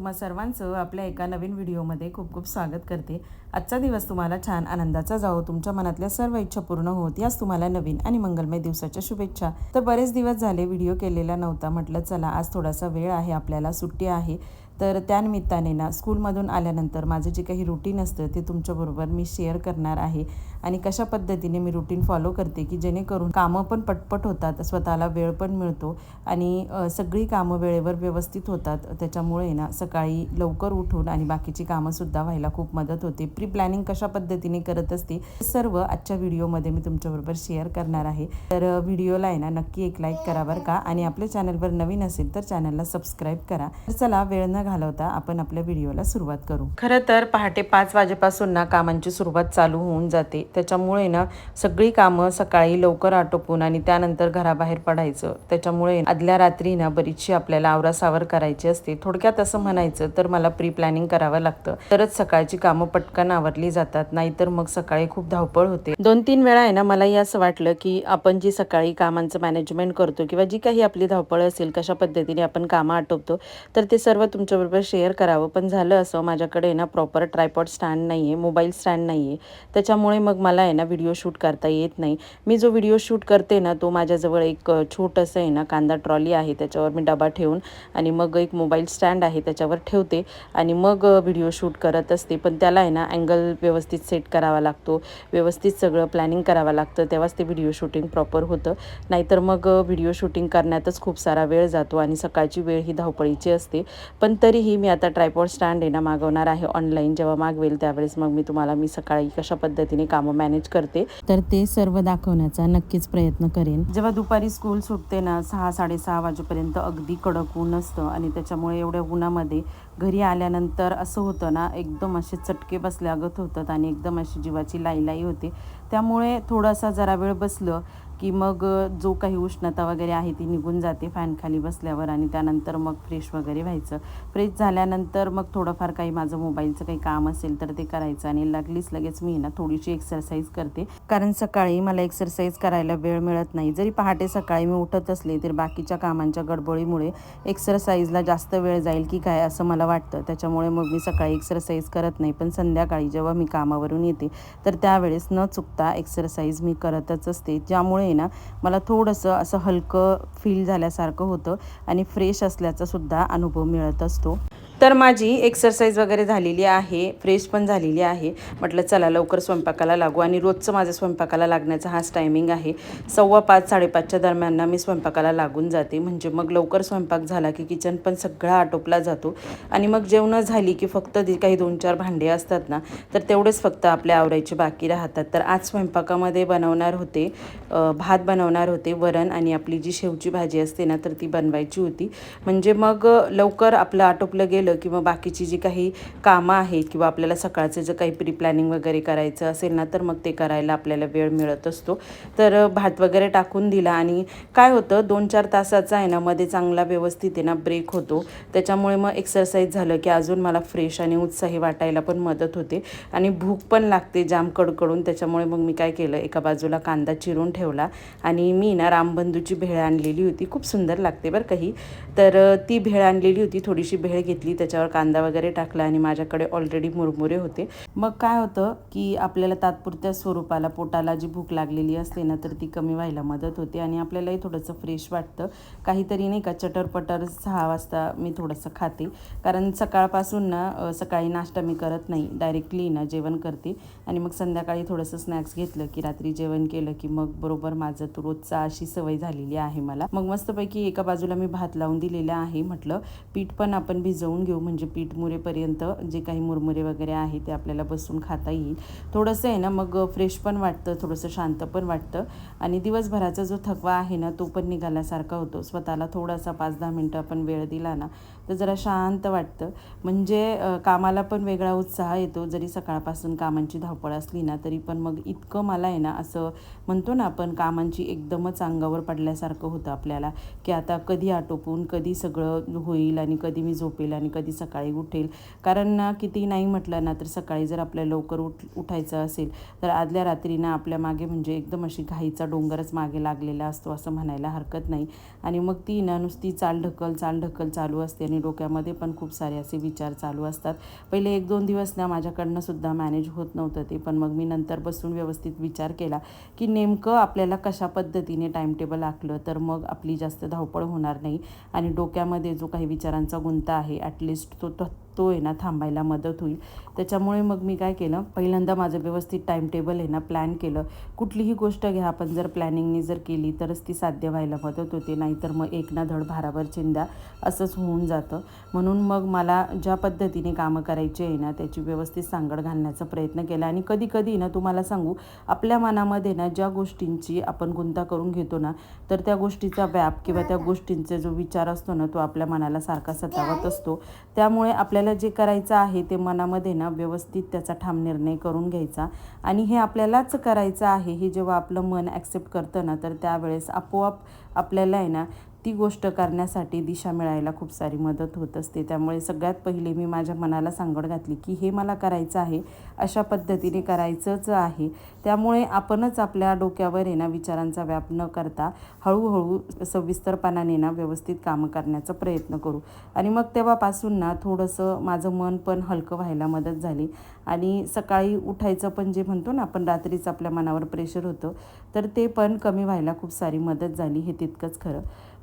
तुम्हा सर्वांचं आपल्या एका नवीन व्हिडिओमध्ये खूप खूप स्वागत करते. आजचा दिवस तुम्हाला छान आनंदाचा जावो तुमच्या मनातल्या सर्व इच्छा पूर्ण होत याच तुम्हाला नवीन आणि मंगलमय दिवसाच्या शुभेच्छा. तर बरेच दिवस झाले व्हिडिओ केलेला नव्हता म्हटलं चला आज थोडासा वेळ आहे आपल्याला सुट्टी आहे. तर त्यानिमित्ताने ना स्कूलमधून आल्यानंतर माझं जे काही रुटीन असतं ते तुमच्याबरोबर मी शेअर करणार आहे. आणि कशा पद्धतीने मी रुटीन फॉलो करते की जेणेकरून कामं पण पटपट होतात स्वतःला वेळ पण मिळतो आणि सगळी कामं वेळेवर व्यवस्थित होतात. त्याच्यामुळे ना सकाळी लवकर उठून आणि बाकीची कामंसुद्धा व्हायला खूप मदत होते. प्री प्लॅनिंग कशा पद्धतीने करत असते सर्व आजच्या व्हिडिओमध्ये मी तुमच्याबरोबर शेअर करणार आहे. तर व्हिडिओला आहे ना नक्की एक लाईक करा बरं का? आणि आपल्या चॅनलवर नवीन असेल तर चॅनलला सबस्क्राईब करा. तर चला वेळ न घालवता आपण आपल्या व्हिडिओला सुरुवात करू. खरं तर पहाटे पाच वाजेपासून ना कामांची सुरुवात चालू होऊन जाते. त्याच्यामुळे ना सगळी कामं सकाळी लवकर आटोपून आणि त्यानंतर घराबाहेर पडायचं. त्याच्यामुळे आदल्या रात्री ना बरीचशी आपल्याला आवरासावर करायची असते. थोडक्यात असं म्हणायचं तर मला प्री प्लॅनिंग करावं लागतं. तरच सकाळची कामं पटकन आवरली जातात नाहीतर मग सकाळी खूप धावपळ होते. दोन तीन वेळा आहे ना मलाही असं वाटलं की आपण जी सकाळी कामांचं मॅनेजमेंट करतो किंवा जी काही आपली धावपळ असेल कशा पद्धतीने आपण कामं आटोपतो तर ते सर्व तुमच्याबरोबर शेअर करावं. पण झालं असं माझ्याकडे ना प्रॉपर ट्रायपॉड स्टँड नाही आहे मोबाईल स्टँड नाही आहे त्याच्यामुळे मग मला आहे ना व्हिडिओ शूट करता येत नाही. मी जो व्हिडिओ शूट करते ना तो माझ्याजवळ एक छोटंसं आहे ना कांदा ट्रॉली आहे त्याच्यावर मी डबा ठेवून आणि मग एक मोबाईल स्टँड आहे त्याच्यावर ठेवते आणि मग व्हिडिओ शूट करत असते. पण त्याला आहे ना अँगल व्यवस्थित सेट करावा लागतो. व्यवस्थित सगळं प्लॅनिंग करावं लागतं. तेव्हाच ते व्हिडिओ शूटिंग प्रॉपर होतं. नाहीतर मग व्हिडिओ शूटिंग करण्यातच खूप सारा वेळ जातो आणि सकाळची वेळ ही धावपळीची असते. पण तरीही मी आता ट्रायपॉड स्टँड आहे ना मागवणार आहे ऑनलाईन जेव्हा मागवेल त्यावेळेस मग मी तुम्हाला मी सकाळी कशा पद्धतीने कामं मॅनेज करते. तर ते सर्व दाखवण्याचा नक्कीच प्रयत्न करेन. जेव्हा दुपारी स्कूल सुटते ना सहा साडेसहा वाजेपर्यंत अगदी कडक ऊन असतं आणि त्याच्यामुळे एवढ्या उन्हामध्ये घरी आल्यानंतर असं होतं ना एकदम असे चटके बसल्यागत होतात आणि एकदम अशी जीवाची लाई होते. त्यामुळे थोडासा जरा वेळ बसलं की मग जो काही उष्णता वगैरे आहे ती निघून जाते फॅनखाली बसल्यावर आणि त्यानंतर मग फ्रेश वगैरे व्हायचं. फ्रेश झाल्यानंतर मग थोडंफार काही माझं मोबाईलचं काही काम असेल तर ते करायचं आणि लागलीच लगेच मी ना थोडीशी एक्सरसाइज करते. कारण सकाळी मला एक्सरसाइज करायला वेळ मिळत नाही. जरी पहाटे सकाळी मी उठत असले तरी बाकीच्या कामांच्या गडबडीमुळे एक्सरसाइजला जास्त वेळ जाईल की काय असं मला वाटतं. त्याच्यामुळे मग मी सकाळी एक्सरसाइज करत नाही. पण संध्याकाळी जेव्हा मी कामावरून येते तर त्यावेळेस न चुकता एक्सरसाइज मी करतच असते. ज्यामुळे ना मला थोडंसं असं हलकं फील झाल्यासारखं होतं आणि फ्रेश असल्याचा सुद्धा अनुभव मिळत असतो. तर माझी एक्सरसाइज वगैरे झालेली आहे फ्रेश पण झालेली आहे. म्हटलं चला लवकर स्वयंपाकाला लागू आणि रोजचं माझं स्वयंपाकाला लागण्याचा हाच टायमिंग आहे. सव्वा पाच साडेपाचच्या दरम्यान मी स्वयंपाकाला लागून जाते. म्हणजे मग लवकर स्वयंपाक झाला की किचन पण सगळा आटोपला जातो. आणि मग जेवणं झाली की फक्त काही दोन चार भांडे असतात ना तर तेवढेच फक्त आपल्या आवरायचे बाकी राहतात. तर आज स्वयंपाकामध्ये बनवणार होते भात बनवणार होते वरण आणि आपली जी शेवची भाजी असते ना तर ती बनवायची होती. म्हणजे मग लवकर आपलं आटोपलं गेलं किंवा बाकीची जी काही कामं आहेत किंवा आपल्याला सकाळचं जर काही प्री प्लॅनिंग वगैरे करायचं असेल ना तर मग ते करायला आपल्याला वेळ मिळत असतो. तर भात वगैरे टाकून दिला आणि काय होतं दोन चार तासाचा आहे ना मध्ये चांगला व्यवस्थित आहे ना ब्रेक होतो. त्याच्यामुळे मग एक्सरसाइज झालं की अजून मला फ्रेश आणि उत्साही वाटायला पण मदत होते. आणि भूक पण लागते जाम कडकडून त्याच्यामुळे मग मी काय केलं एका बाजूला कांदा चिरून ठेवला आणि मी ना रामबंधूची भेळ आणलेली होती. खूप सुंदर लागते बरं काही तर ती भेळ आणलेली होती थोडीशी भेळ घेतली त्याच्यावर कांदा वगैरे टाकला आणि माझ्याकडे ऑलरेडी मुरमुरे होते. मग काय होतं की आपल्याला तात्पुरत्या स्वरूपाला पोटाला जी भूक लागलेली असते ना तर ती कमी व्हायला मदत होते आणि आपल्यालाही थोडंसं फ्रेश वाटतं. काहीतरी नाही का चटरपटर सहा वाजता मी थोडंसं खाते. कारण सकाळपासून ना सकाळी नाश्ता मी करत नाही. डायरेक्टली ना जेवण करते. आणि मग संध्याकाळी थोडंसं स्नॅक्स घेतलं की रात्री जेवण केलं की मग बरोबर माझं तो रोजचा अशी सवय झालेली आहे मला. मग मस्तपैकी एका बाजूला मी भात लावून दिलेला आहे म्हटलं. पीठ पण आपण भिजवून घेऊ म्हणजे पीठ मुरेपर्यंत जे काही मुरमुरे वगैरे आहे ते आपल्याला बसून खाता येईल. थोडंसं आहे ना मग फ्रेश पण वाटतं थोडंसं शांत पण वाटतं. आणि दिवसभराचा जो थकवा आहे ना तो पण निघाल्यासारखा होतो. स्वतःला थोडासा पाच दहा मिनटं आपण वेळ दिला ना तर जरा शांत वाटतं. म्हणजे कामाला पण वेगळा उत्साह येतो. जरी सकाळपासून कामांची धावपळ असली ना तरी पण मग इतकं मला आहे ना असं म्हणतो ना आपण कामांची एकदमच अंगावर पडल्यासारखं होतं आपल्याला. की आता कधी आटोपून कधी सगळं होईल आणि कधी मी झोपेल आणि कधी सकाळी उठेल. कारण किती नाही म्हटलं ना तर सकाळी जर आपल्याला लवकर उठ उठायचं असेल तर आदल्या रात्री ना आपल्या मागे म्हणजे एकदम अशी घाईचा डोंगरच मागे लागलेला असतो असं म्हणायला हरकत नाही. आणि मग ती ना नुसती चाल ढकल चाल ढकल चालू असते आणि डोक्यामध्ये पण खूप सारे असे विचार चालू असतात. पहिले एक दोन दिवस ना माझ्याकडनं सुद्धा मॅनेज होत नव्हतं ते पण मग मी नंतर बसून व्यवस्थित विचार केला की नेमकं आपल्याला कशा पद्धतीने टाईमटेबल आखलं तर मग आपली जास्त धावपळ होणार नाही. आणि डोक्यामध्ये जो काही विचारांचा गुंता आहे ॲटलिस्ट तो तो आहे ना थांबायला मदत होईल. त्याच्यामुळे मग मी काय केलं पहिल्यांदा माझं व्यवस्थित टाईम टेबल आहे ना प्लॅन केलं. कुठलीही गोष्ट घ्या आपण जर प्लॅनिंगने जर केली तरच ती साध्य व्हायला मदत होते नाहीतर मग एक ना धड भाराभर चिंदा असंच होऊन जातं. म्हणून मग मला ज्या पद्धतीने कामं करायची आहे ना त्याची व्यवस्थित सांगड घालण्याचा प्रयत्न केला. आणि कधी कधी ना तुम्हाला सांगू आपल्या मनामध्ये ना ज्या गोष्टींची आपण गुंता करून घेतो ना तर त्या गोष्टीचा व्याप किंवा त्या गोष्टींचा जो विचार असतो ना तो आपल्या मनाला सारखा सतावत असतो. त्यामुळे आपल्या आपल्याला जे करायचं आहे ते मनामध्ये ना व्यवस्थित त्याचा ठाम निर्णय करून घ्यायचा. आणि हे आपल्यालाच करायचं आहे हे जेव्हा आपलं मन ॲक्सेप्ट करतं ना तर त्यावेळेस आपोआप आपल्याला आहे ना ती गोष्ट करण्यासाठी दिशा मिळायला खूप सारी मदत होत असते. त्यामुळे सगळ्यात पहिले मी माझ्या मनाला सांगड घातली की हे मला करायचं आहे अशा पद्धतीने करायचंच आहे. त्यामुळे आपणच आपल्या डोक्यावर आहे ना विचारांचा व्याप न करता हळूहळू सविस्तरपणाने ना व्यवस्थित कामं करण्याचा प्रयत्न करू. आणि मग तेव्हापासून ना थोडंसं माझं मन पण हलकं व्हायला मदत झाली. आणि सकाळी उठायचं पण जे म्हणतो ना आपण रात्रीच आपल्या मनावर प्रेशर होतं तर ते पण कमी व्हायला खूप सारी मदत झाली हे तितकंच खरं.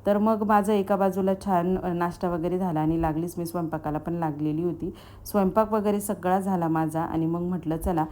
तर मग माझं एका बाजूला छान नाश्ता वगैरे झाला आणि लागलीच मी स्वयंपाकाला पण लागलेली होती. स्वयंपाक वगैरे सगळा झाला माझा आणि मग म्हटलं चला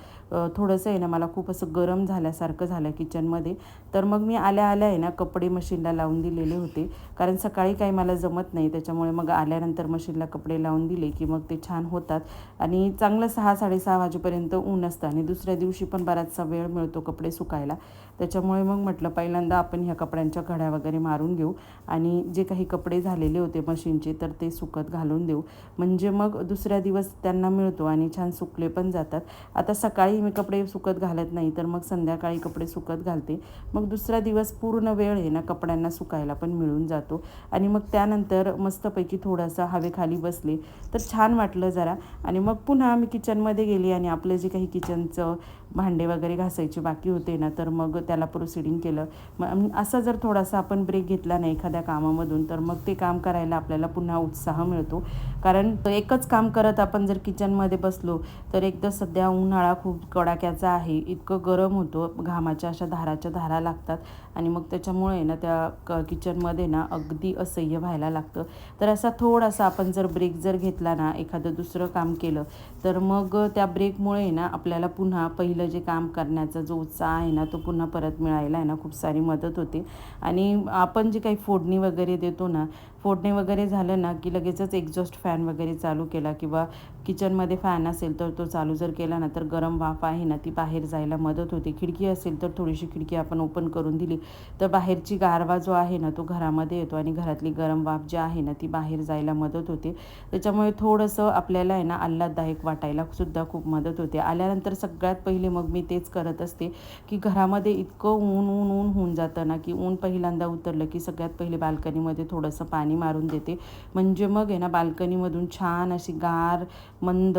थोडंसं आहे ना मला खूप असं गरम झाल्यासारखं झालं किचनमध्ये. तर मग मी आल्या आल्या आहे ना कपडे मशीनला लावून दिलेले होते. कारण सकाळी काही मला जमत नाही त्याच्यामुळे मग आल्यानंतर मशीनला कपडे लावून दिले की मग ते छान होतात. आणि चांगलं सहा साडेसहा वाजेपर्यंत ऊन असतं आणि दुसऱ्या दिवशी पण बराचसा वेळ मिळतो कपडे सुकायला. त्याच्यामुळे मग म्हटलं पहिल्यांदा आपण ह्या कपड्यांच्या घड्या वगैरे मारून घेऊ आणि जे काही कपडे झालेले होते मशीनचे तर ते सुकत घालून देऊ. म्हणजे मग दुसऱ्या दिवस त्यांना मिळतो आणि छान सुकले पण जातात. आता सकाळी मी कपडे सुकत घालत नाही तर मग संध्याकाळी कपडे सुकत घालते. मग दुसरा दिवस पूर्ण वेळ आहे ना कपड्यांना सुकायला पण मिळून जातो. आणि मग त्यानंतर मस्तपैकी थोडासा हवेखाली बसले तर छान वाटलं जरा. आणि मग पुन्हा आम्ही किचनमध्ये गेली आणि आपलं जे काही किचनचं भांडे वगैरे घासायचे बाकी होते ना तर मग त्याला प्रोसिडिंग केलं. मग असं जर थोडासा आपण ब्रेक घेतला नाही एखाद्या कामामधून तर मग ते काम करायला आपल्याला पुन्हा उत्साह मिळतो. कारण एकच काम करत आपण जर किचनमध्ये बसलो तर एकदा सध्या उन्हाळा खूप कडाक्याचा आहे. इतकं गरम होतो. घामाच्या अशा धाराच्या धारा लागतात. आणि मग त्याच्यामुळे ना त्या क किचनमध्ये ना अगदी असह्य व्हायला लागतं. तर असा थोडासा आपण जर ब्रेक जर घेतला ना एखादं दुसरं काम केलं तर मग त्या ब्रेकमुळे ना आपल्याला पुन्हा पहिलं जे काम करण्याचा जो उत्साह आहे ना तो पुन्हा परत मिळायला आहे ना खूप सारी मदत होते. आणि आपण जे काही फोडणी वगैरे देतो ना फोडणी वगैरे झालं ना की लगेचच एक्झॉस्ट फॅन वगैरे चालू केला किंवा किचनमध्ये फॅन असेल तर तो चालू जर केला ना तर गरम वाफ आहे ना ती बाहेर जायला मदत होते. खिडकी असेल तर थोडीशी खिडकी आपण ओपन करून दिली. तर बाहेरची गारवा जो आहे ना तो घरामध्ये येतो आणि घरातली गरम वाफ जी आहे ना ती बाहेर जायला मदत होते. त्याच्यामुळे थोडंसं आपल्याला आहे ना आल्हाददायक वाटायला सुद्धा खूप मदत होते. आल्यानंतर सगळ्यात पहिले मग मी तेच करत असते की घरामध्ये इतकं ऊन ऊन ऊन होऊन जातं ना की ऊन पहिल्यांदा उतरलं की सगळ्यात पहिले बाल्कनीमध्ये थोडंसं पाणी मारून देते. म्हणजे मग आहे ना बाल्कनीमधून छान अशी गार मंद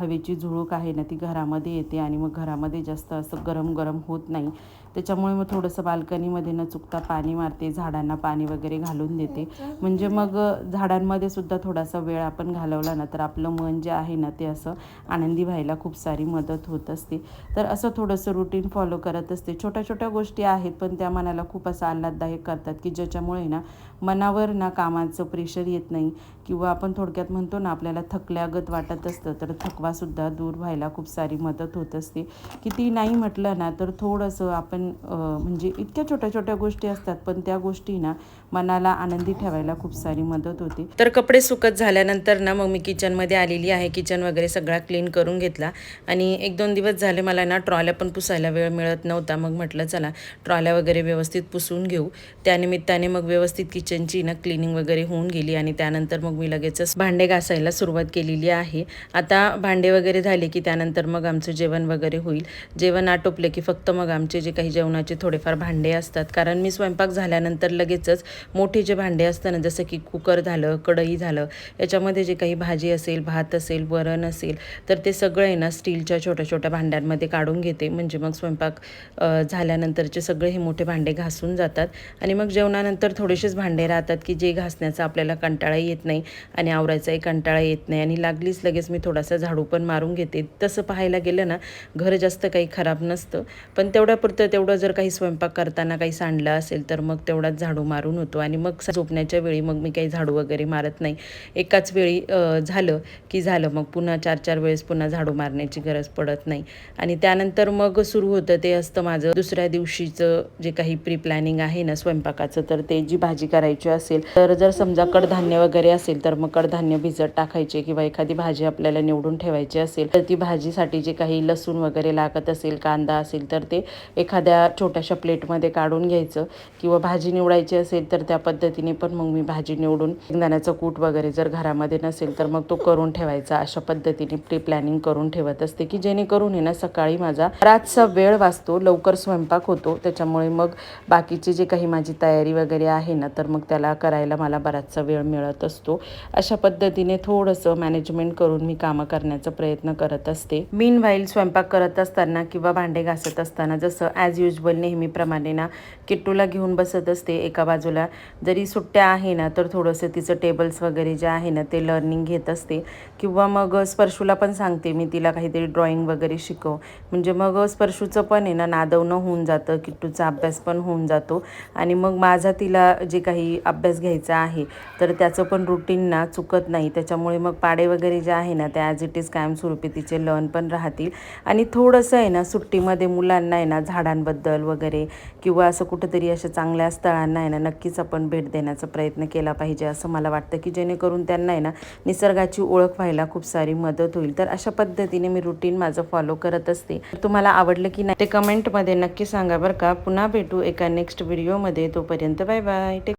हवेची झुळूक आहे ना ती घरामध्ये येते आणि मग घरामध्ये जास्त असं गरम गरम होत नाही. त्याच्यामुळे मग थोडंसं बाल्कनीमध्ये न चुकता पाणी मारते झाडांना पाणी वगैरे घालून देते. म्हणजे मग झाडांमध्ये सुद्धा थोडासा वेळ आपण घालवला ना तर आपलं मन जे आहे ना ते असं आनंदी व्हायला खूप सारी मदत होत असते. तर असं थोडंसं रुटीन फॉलो करत असते. छोट्या छोट्या गोष्टी आहेत पण त्या मनाला खूप असं आल्हाददायक करतात की ज्याच्यामुळे ना मनावर ना कामाचं प्रेशर येत नाही. किंवा आपण थोडक्यात म्हणतो ना आपल्याला थकल्यागत वाटत असतं तर थकवासुद्धा दूर व्हायला खूप सारी मदत होत असते. किती नाही म्हटलं ना तर थोडंसं आपण म्हणजे इतक्या छोट्या छोट्या गोष्टी असतात पण त्या गोष्टी ना मनाला आनंदी ठेवायला खूप सारी मदत होते. तर कपडे सुकत झाल्यानंतर ना मग मी किचनमध्ये आलेली आहे. किचन वगैरे सगळा क्लीन करून घेतला. आणि एक दोन दिवस झाले मला ना ट्रॉल्या पण पुसायला वेळ मिळत नव्हता. मग म्हटलं चला ट्रॉल्या वगैरे व्यवस्थित पुसून घेऊ. त्यानिमित्ताने मग व्यवस्थित किचनची ना क्लिनिंग वगैरे होऊन गेली. आणि त्यानंतर मग मी लगेचच भांडे घासायला सुरुवात केलेली आहे. आता भांडे वगैरे झाले की त्यानंतर मग आमचं जेवण वगैरे होईल. जेवण आटोपले की फक्त मग आमचे जे काही जेवणाचे थोडेफार भांडे असतात. कारण मी स्वयंपाक झाल्यानंतर लगेचच मोठे जे भांडे असतं ना जसं की कुकर झालं कढई झालं याच्यामध्ये जे काही भाजी असेल भात असेल वरण असेल तर ते सगळं आहे ना स्टीलच्या छोट्या छोट्या भांड्यांमध्ये काढून घेते. म्हणजे मग स्वयंपाक झाल्यानंतरचे सगळे हे मोठे भांडे घासून जातात. आणि मग जेवणानंतर थोडेसेच भांडे राहतात की जे घासण्याचा आपल्याला कंटाळा येत नाही आणि आवरायचाही कंटाळा येत नाही. आणि लागलीच लगेच मी थोडासा झाडू पण मारून घेते. तसं पाहायला गेलं ना घर जास्त काही खराब नसतं. पण तेवढ्यापुरतं तेवढं जर काही स्वयंपाक करताना काही सांडलं असेल तर मग तेवढाच झाडू मारून होतं. आणि मग झोपण्याच्या वेळी मग मी काही झाडू वगैरे मारत नाही. एकाच वेळी झालं की झालं. मग पुन्हा चार चार वेळेस पुन्हा झाडू मारण्याची गरज पडत नाही. आणि त्यानंतर मग सुरू होतं ते असतं माझं दुसऱ्या दिवशीचं जे काही प्री प्लॅनिंग आहे ना स्वयंपाकाचं तर ते जी भाजी करायची असेल तर जर समजा कडधान्य वगैरे असेल तर मग कडधान्य भिजत टाकायचे किंवा एखादी भाजी आपल्याला निवडून ठेवायची असेल तर ती भाजीसाठी जे काही लसूण वगैरे लागत असेल कांदा असेल तर ते एखाद्या छोट्याशा प्लेटमध्ये काढून घ्यायचं. किंवा भाजी निवडायची असेल तर तर त्या पद्धतीने पण मग मी भाजी निवडून शेंगदाण्याचं कूट वगैरे जर घरामध्ये नसेल तर मग तो करून ठेवायचा. अशा पद्धतीने प्री प्लॅनिंग करून ठेवत असते की जेणेकरून आहे ना सकाळी माझा रातचा वेळ वाचतो लवकर स्वयंपाक होतो. त्याच्यामुळे मग बाकीची जे काही माझी तयारी वगैरे आहे ना तर मग त्याला करायला मला बराचसा वेळ मिळत असतो. अशा पद्धतीने थोडंसं मॅनेजमेंट करून मी कामं करण्याचा प्रयत्न करत असते. मीन वाईल स्वयंपाक करत असताना किंवा भांडे घासत असताना जसं ॲज युजल नेहमीप्रमाणे ना किट्टूला घेऊन बसत असते एका बाजूला. जरी सुट्ट्या आहे ना तर थोडंसं तिचं टेबल्स वगैरे जे आहे ना ते लर्निंग घेत असते. किंवा मग स्पर्शूला पण सांगते मी तिला काहीतरी ड्रॉइंग वगैरे शिकव. म्हणजे मग स्पर्शूचं पण आहे ना नादवणं होऊन जातं किट्टूचा अभ्यास पण होऊन जातो. आणि मग माझा तिला जे काही अभ्यास घ्यायचा आहे तर त्याचं पण रुटीन ना चुकत नाही. त्याच्यामुळे मग पाडे वगैरे जे आहे ना ते ॲज इट इज कायमस्वरूपी तिचे लर्न पण राहतील. आणि थोडंसं आहे ना सुट्टीमध्ये मुलांना आहे ना झाडांबद्दल वगैरे किंवा असं कुठंतरी अशा चांगल्या स्थळांना आहे ना नक्कीच आपण भेट देण्याचा प्रयत्न केला पाहिजे असं मला वाटतं की जेणेकरून त्यांना आहे ना निसर्गाची ओळख व्हायला खूप सारी मदत होईल. तर अशा पद्धतीने मी रुटीन माझं फॉलो करत असते. तुम्हाला आवडलं की नाही ते कमेंटमध्ये नक्की सांगा बरं का. पुन्हा भेटू एका नेक्स्ट व्हिडिओमध्ये तोपर्यंत बाय बाय टेक